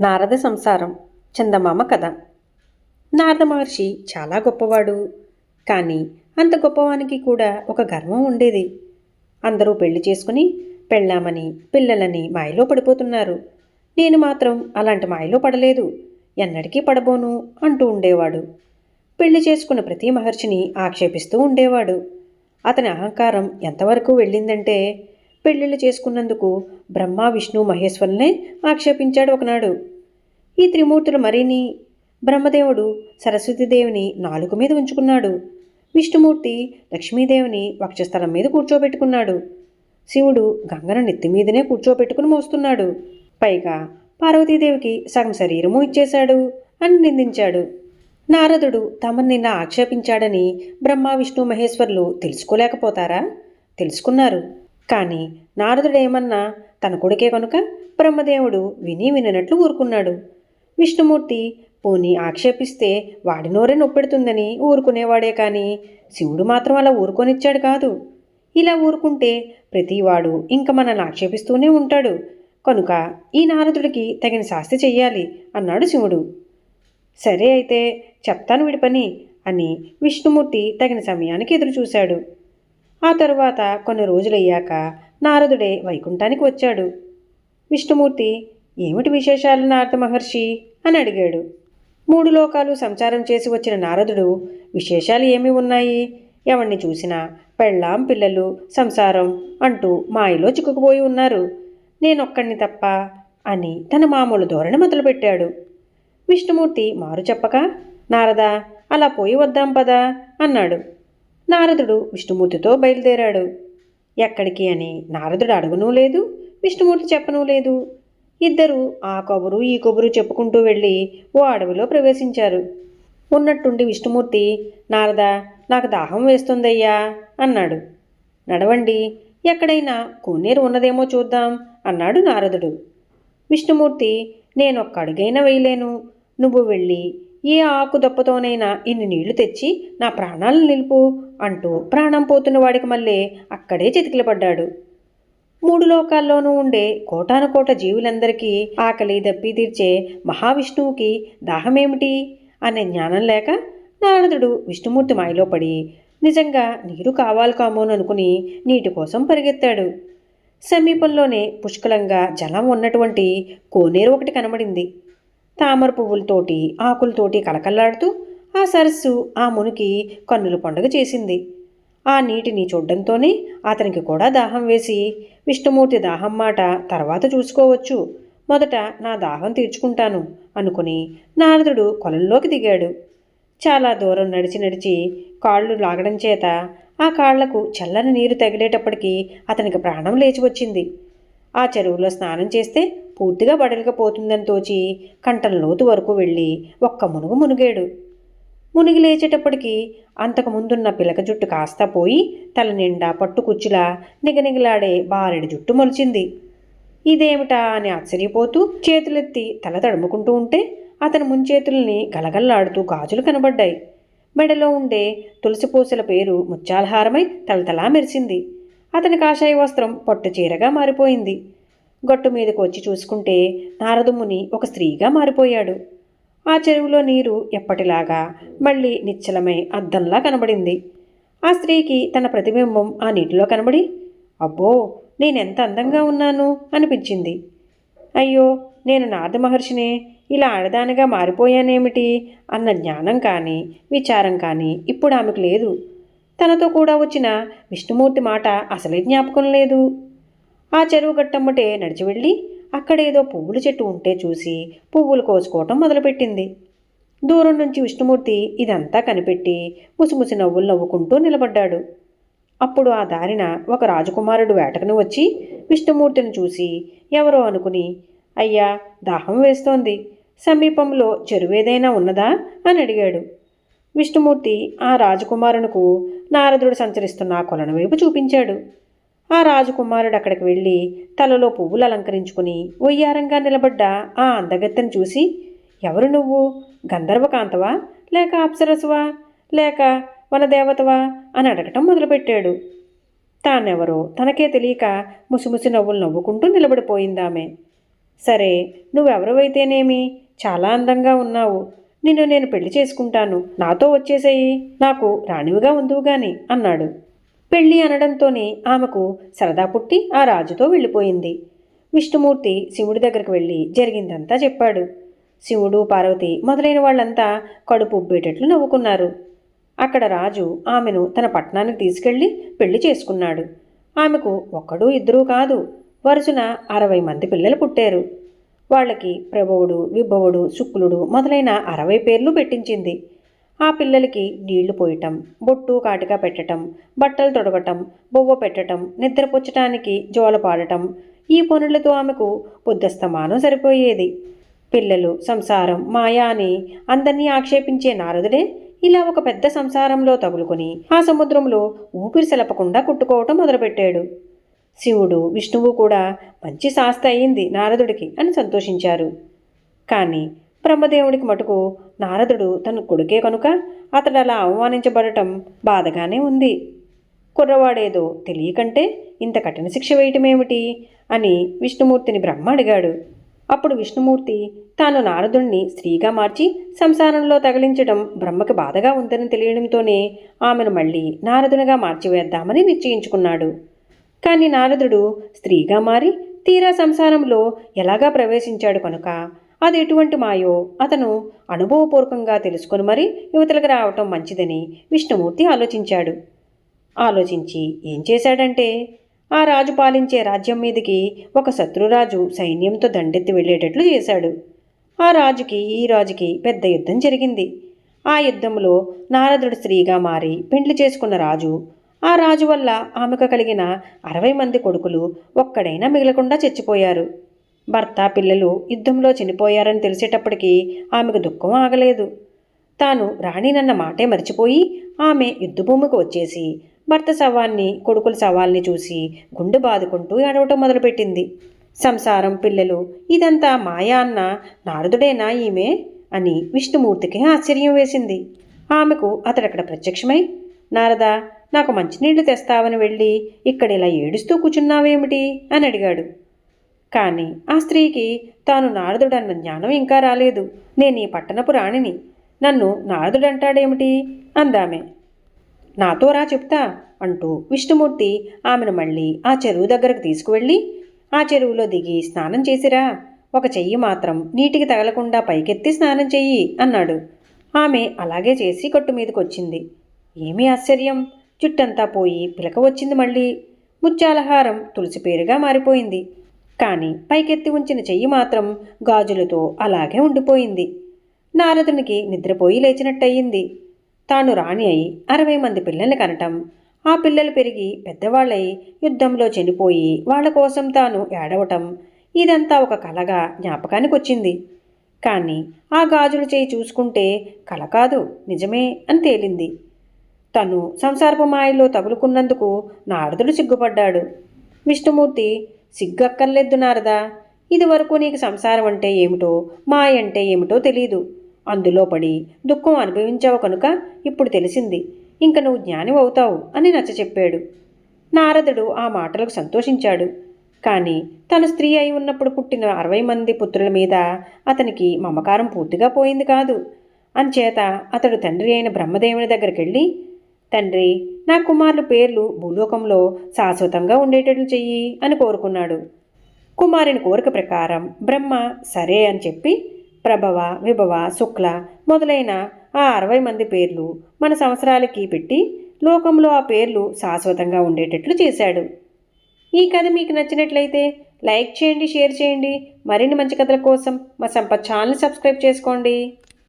నారద సంసారం చందమామ కథ. నారద మహర్షి చాలా గొప్పవాడు. కానీ అంత గొప్పవానికి కూడా ఒక గర్వం ఉండేది. అందరూ పెళ్ళి చేసుకుని పెళ్ళామని పిల్లలని మాయలో పడిపోతున్నారు. నేను మాత్రం అలాంటి మాయలో పడలేదు. ఎన్నటికీ పడబోను అంటూ ఉండేవాడు. పెళ్ళి చేసుకున్న ప్రతి మహర్షిని ఆక్షేపిస్తూ ఉండేవాడు. అతని అహంకారం ఎంతవరకు వెళ్ళిందంటే పెళ్ళిళ్ళు చేసుకున్నందుకు బ్రహ్మ విష్ణు మహేశ్వరులనే ఆక్షేపించాడు ఒకనాడు. ఈ త్రిమూర్తులు మరిని బ్రహ్మదేవుడు సరస్వతీదేవిని నాలుగు మీద ఉంచుకున్నాడు. విష్ణుమూర్తి లక్ష్మీదేవిని వక్షస్థలం మీద కూర్చోబెట్టుకున్నాడు. శివుడు గంగను నెత్తి మీదనే కూర్చోబెట్టుకుని మోస్తున్నాడు. పైగా పార్వతీదేవికి సగం శరీరము ఇచ్చేశాడు అని నిందించాడు. నారదుడు తమను నిన్న ఆక్షేపించాడని బ్రహ్మ విష్ణు మహేశ్వర్లు తెలుసుకోలేకపోతారా? తెలుసుకున్నారు. కానీ నారదుడేమన్నా తన కొడుకే కనుక బ్రహ్మదేవుడు విని విననట్లు ఊరుకున్నాడు. విష్ణుమూర్తి పోని ఆక్షేపిస్తే వాడి నోరే నొప్పెడుతుందని ఊరుకునేవాడే కానీ శివుడు మాత్రం అలా ఊరుకొనిచ్చాడు కాదు. ఇలా ఊరుకుంటే ప్రతివాడు ఇంక మనల్ని ఆక్షేపిస్తూనే ఉంటాడు. కనుక ఈ నారదుడికి తగిన శాస్తి చెయ్యాలి అన్నాడు శివుడు. సరే అయితే చెప్తాను విడి పని అని విష్ణుమూర్తి తగిన సమయానికి ఎదురు చూశాడు ఆ తరువాత కొన్ని రోజులయ్యాక నారదుడే వైకుంఠానికి వచ్చాడు. విష్ణుమూర్తి ఏమిటి విశేషాలు నారద మహర్షి? అని అడిగాడు. మూడు లోకాలు సంచారం చేసి వచ్చిన నారదుడు విశేషాలు ఏమి ఉన్నాయి? ఎవరిని చూసినా పెళ్ళాం పిల్లలు సంసారం అంటూ మాయలో చిక్కుకుపోయి ఉన్నారు. నేనొక్కడిని తప్ప అని తన మామూలు ధోరణి మొదలుపెట్టాడు. విష్ణుమూర్తి మారు చెప్పక నారదా అలా పోయి వద్దాం పదా అన్నాడు. నారదుడు విష్ణుమూర్తితో బయలుదేరాడు. ఎక్కడికి అని నారదుడు అడుగునూ లేదు విష్ణుమూర్తి చెప్పనూ లేదు. ఇద్దరు ఆ కబురు ఈ కబురు చెప్పుకుంటూ వెళ్ళి ఓ అడవిలో ప్రవేశించారు. ఉన్నట్టుండి విష్ణుమూర్తి నారద నాకు దాహం వేస్తుందయ్యా అన్నాడు. నడవండి ఎక్కడైనా కోనేరు ఉన్నదేమో చూద్దాం అన్నాడు నారదుడు. విష్ణుమూర్తి నేను ఒక్క అడుగైనా వేయలేను. నువ్వు వెళ్ళి ఏ ఆకు దప్పతోనైనా ఇన్ని నీళ్ళు తెచ్చి నా ప్రాణాలను నిలుపు అంటూ ప్రాణం పోతున్న వాడికి మళ్ళీ అక్కడే చితికిలపడ్డాడు మూడు లోకాల్లోనూ ఉండే కోటాను కోట జీవులందరికీ ఆకలి దప్పి తీర్చే మహావిష్ణువుకి దాహమేమిటి అనే జ్ఞానం లేక నారదుడు విష్ణుమూర్తి మాయలో పడి నిజంగా నీరు కావాలి కామోననుకుని నీటి కోసం పరిగెత్తాడు. సమీపంలోనే పుష్కలంగా జలం ఉన్నటువంటి కోనేరు ఒకటి కనబడింది. తామర పువ్వులతోటి ఆకులతోటి కలకల్లాడుతూ ఆ సరస్సు ఆ మునికి కన్నుల పండుగ చేసింది. ఆ నీటిని చూడ్డంతోనే అతనికి కూడా దాహం వేసి విష్ణుమూర్తి దాహం మాట తర్వాత చూసుకోవచ్చు. మొదట నా దాహం తీర్చుకుంటాను అనుకుని నారదుడు కొలంలోకి దిగాడు. చాలా దూరం నడిచి నడిచి కాళ్ళు లాగడం చేత ఆ కాళ్ళకు చల్లని నీరు తగిలేటప్పటికీ అతనికి ప్రాణం లేచి వచ్చింది. ఆ చెరువులో స్నానం చేస్తే పూర్తిగా బడలికపోతుందని తోచి కంఠం లోతు వరకు వెళ్ళి ఒక్క మునుగు మునిగాడు. మునిగి లేచేటప్పటికి అంతకు ముందున్న పిలక జుట్టు కాస్త పోయి తల నిండా పట్టు కుచ్చులా నిగనిగలాడే బారెడు జుట్టు మొలిచింది. ఇదేమిటా అని ఆశ్చర్యపోతూ చేతులెత్తి తల తడుముకుంటూ ఉంటే అతని ముంచేతుల్ని గలగల్లాడుతూ గాజులు కనబడ్డాయి. మెడలో ఉండే తులసి పూసల పేరు ముత్యాలహారమై తలతలా మెరిసింది. అతని కాషాయ వస్త్రం పట్టు చీరగా మారిపోయింది. గట్టు మీదకు వచ్చి చూసుకుంటే నారదముని ఒక స్త్రీగా మారిపోయాడు. ఆ చెరువులో నీరు ఎప్పటిలాగా మళ్ళీ నిశ్చలమై అద్దంలా కనబడింది. ఆ స్త్రీకి తన ప్రతిబింబం ఆ నీటిలో కనబడి అబ్బో నేనెంత అందంగా ఉన్నాను? అనిపించింది. అయ్యో నేను నారద మహర్షినే ఇలా ఆడదానిగా మారిపోయానేమిటి? అన్న జ్ఞానం కానీ విచారం కానీ ఇప్పుడు ఆమెకు లేదు. తనతో కూడా వచ్చిన విష్ణుమూర్తి మాట అసలే జ్ఞాపకం లేదు. ఆ చెరువు గట్టమ్మటే నడిచి వెళ్ళి అక్కడేదో పువ్వుల చెట్టు ఉంటే చూసి పువ్వులు కోసుకోవటం మొదలుపెట్టింది. దూరం నుంచి విష్ణుమూర్తి ఇదంతా కనిపెట్టి ముసిముసి నవ్వులు నవ్వుకుంటూ నిలబడ్డాడు. అప్పుడు ఆ దారిన ఒక రాజకుమారుడు వేటకుని వచ్చి విష్ణుమూర్తిని చూసి ఎవరో అనుకుని అయ్యా దాహం వేస్తోంది. సమీపంలో చెరువేదైనా ఉన్నదా? అని అడిగాడు. విష్ణుమూర్తి ఆ రాజకుమారునకు నారదుడు సంచరిస్తున్న ఆ కొలను వైపు చూపించాడు. ఆ రాజకుమారుడు అక్కడికి వెళ్ళి తలలో పువ్వులు అలంకరించుకుని ఒయ్యారంగా నిలబడ్డ ఆ అందగత్తెను చూసి ఎవరు నువ్వు? గంధర్వకాంతవా? లేక అప్సరసువా? లేక వనదేవతవా అని అడగటం మొదలుపెట్టాడు. తానెవరో తనకే తెలియక ముసిముసి నవ్వులు నవ్వుకుంటూ నిలబడిపోయిందామె. సరే నువ్వెవరివైతేనేమి? చాలా అందంగా ఉన్నావు. నిన్ను నేను పెళ్ళి చేసుకుంటాను. నాతో వచ్చేసేయి. నాకు రాణివిగా ఉందువు గాని అన్నాడు. పెళ్ళి అనడంతోనే ఆమెకు సరదా పుట్టి ఆ రాజుతో వెళ్ళిపోయింది. విష్ణుమూర్తి శివుడి దగ్గరికి వెళ్ళి జరిగిందంతా చెప్పాడు. శివుడు పార్వతి మొదలైన వాళ్ళంతా కడుపు ఉబ్బేటట్లు నవ్వుకున్నారు. అక్కడ రాజు ఆమెను తన పట్టణానికి తీసుకెళ్ళి పెళ్ళి చేసుకున్నాడు. ఆమెకు ఒక్కడు ఇద్దరూ కాదు వరుసన అరవై మంది పిల్లలు పుట్టారు. వాళ్ళకి ప్రభువుడు విభవుడు శుక్లుడు మొదలైన అరవై పేర్లు పెట్టించింది. ఆ పిల్లలకి నీళ్ళు పోయటం బొట్టు కాటుగా పెట్టటం బట్టలు తొడగటం బొవ్వ పెట్టటం నిద్రపుచ్చటానికి జోల పాడటం ఈ పనులతో ఆమెకు బుద్ధస్తమానం సరిపోయేది. పిల్లలు సంసారం మాయా అని అందరినీ ఆక్షేపించే నారదుడే ఇలా ఒక పెద్ద సంసారంలో తగులుకొని ఆ సముద్రంలో ఊపిరి సెలపకుండా కుట్టుకోవటం మొదలుపెట్టాడు. శివుడు విష్ణువు కూడా మంచి శాస్త అయింది నారదుడికి అని సంతోషించారు. కానీ బ్రహ్మదేవుడికి మటుకు నారదుడు తన కొడుకే కనుక అతడు అలా అవమానించబడటం బాధగానే ఉంది. కుర్రవాడేదో తెలియకంటే ఇంత కఠిన శిక్ష వేయటమేమిటి? అని విష్ణుమూర్తిని బ్రహ్మ అడిగాడు. అప్పుడు విష్ణుమూర్తి తాను నారదుణ్ణి స్త్రీగా మార్చి సంసారంలో తగిలించడం బ్రహ్మకి బాధగా ఉందని తెలియడంతోనే ఆమెను మళ్ళీ నారదునిగా మార్చివేద్దామని నిశ్చయించుకున్నాడు. కానీ నారదుడు స్త్రీగా మారి తీరా సంసారంలో ఎలాగా ప్రవేశించాడు కనుక? అది ఎటువంటి మాయో అతను అనుభవపూర్వకంగా తెలుసుకొని మరి యువతలకు రావటం మంచిదని విష్ణుమూర్తి ఆలోచించాడు. ఆలోచించి ఏం చేశాడంటే ఆ రాజు పాలించే రాజ్యం మీదకి ఒక శత్రురాజు సైన్యంతో దండెత్తి వెళ్ళేటట్లు చేశాడు. ఆ రాజుకి ఈ రాజుకి పెద్ద యుద్ధం జరిగింది. ఆ యుద్ధంలో నారదుడు స్త్రీగా మారి పెండ్లి చేసుకున్న రాజు ఆ రాజు వల్ల ఆమెకు కలిగిన అరవై మంది కొడుకులు ఒక్కడైనా మిగలకుండా చచ్చిపోయారు. భర్త పిల్లలు యుద్ధంలో చనిపోయారని తెలిసేటప్పటికీ ఆమెకు దుఃఖం ఆగలేదు. తాను రాణినన్న మాటే మర్చిపోయి ఆమె యుద్ధభూమికి వచ్చేసి భర్త శవాన్ని కొడుకుల శవాల్ని చూసి గుండె బాదుకుంటూ ఏడవటం మొదలుపెట్టింది. సంసారం పిల్లలు ఇదంతా మాయా అన్న నారదుడేనా ఈమె? అని విష్ణుమూర్తికి ఆశ్చర్యం వేసింది. ఆమెకు అతడక్కడ ప్రత్యక్షమై నారదా నాకు మంచినీళ్ళు తెస్తావని వెళ్ళి ఇక్కడ ఇలా ఏడుస్తూ కూర్చున్నావేమిటి? అని అడిగాడు. కానీ ఆ స్త్రీకి తాను నారదుడన్న జ్ఞానం ఇంకా రాలేదు. నేను ఈ పట్టణపు రాణిని. నన్ను నారదుడంటాడేమిటి? అందామె. నాతో రా చెప్తా అంటూ విష్ణుమూర్తి ఆమెను మళ్ళీ ఆ చెరువు దగ్గరకు తీసుకువెళ్ళి ఆ చెరువులో దిగి స్నానం చేసిరా. ఒక చెయ్యి మాత్రం నీటికి తగలకుండా పైకెత్తి స్నానం చెయ్యి అన్నాడు. ఆమె అలాగే చేసి కొట్టు మీదకొచ్చింది. ఏమీ ఆశ్చర్యం. జుట్టంతా పోయి పిలక వచ్చింది మళ్ళీ. ముత్యాలహారం తులసి పేరుగా మారిపోయింది. కానీ పైకెత్తి ఉంచిన చెయ్యి మాత్రం గాజులతో అలాగే ఉండిపోయింది. నారదునికి నిద్రపోయి లేచినట్టయింది. తాను రాణి అయి అరవై మంది పిల్లల్ని కనటం ఆ పిల్లలు పెరిగి పెద్దవాళ్ళై యుద్ధంలో చనిపోయి వాళ్ళ కోసం తాను ఏడవటం ఇదంతా ఒక కలగా జ్ఞాపకానికి వచ్చింది కానీ ఆ గాజులు చేయి చూసుకుంటే కల కాదు నిజమే అని తేలింది. తను సంసారపు మాయలో తగులుకున్నందుకు నారదుడు సిగ్గుపడ్డాడు. విష్ణుమూర్తి సిగ్గక్కర్లేదు నారదా. ఇదివరకు నీకు సంసారం అంటే ఏమిటో మాయ అంటే ఏమిటో తెలీదు. అందులో పడి దుఃఖం అనుభవించావు కనుక ఇప్పుడు తెలిసింది. ఇంక నువ్వు జ్ఞాని అవుతావు అని నచ్చ చెప్పాడు. నారదుడు ఆ మాటలకు సంతోషించాడు. కానీ తను స్త్రీ అయి ఉన్నప్పుడు పుట్టిన అరవై మంది పుత్రుల మీద అతనికి మమకారం పూర్తిగా పోయింది కాదు. అంచేత అతడు తండ్రి అయిన బ్రహ్మదేవుని దగ్గరికి వెళ్ళి తండ్రి నా కుమారుల పేర్లు భూలోకంలో శాశ్వతంగా ఉండేటట్లు చెయ్యి అని కోరుకున్నాడు. కుమారుని కోరిక ప్రకారం బ్రహ్మ సరే అని చెప్పి ప్రభవ విభవ శుక్ల మొదలైన ఆ అరవై మంది పేర్లు మన సంవత్సరాలకి పెట్టి లోకంలో ఆ పేర్లు శాశ్వతంగా ఉండేటట్లు చేశాడు. ఈ కథ మీకు నచ్చినట్లయితే లైక్ చేయండి షేర్ చేయండి. మరిన్ని మంచి కథల కోసం మా సంపత్ ఛానల్ సబ్స్క్రైబ్ చేసుకోండి.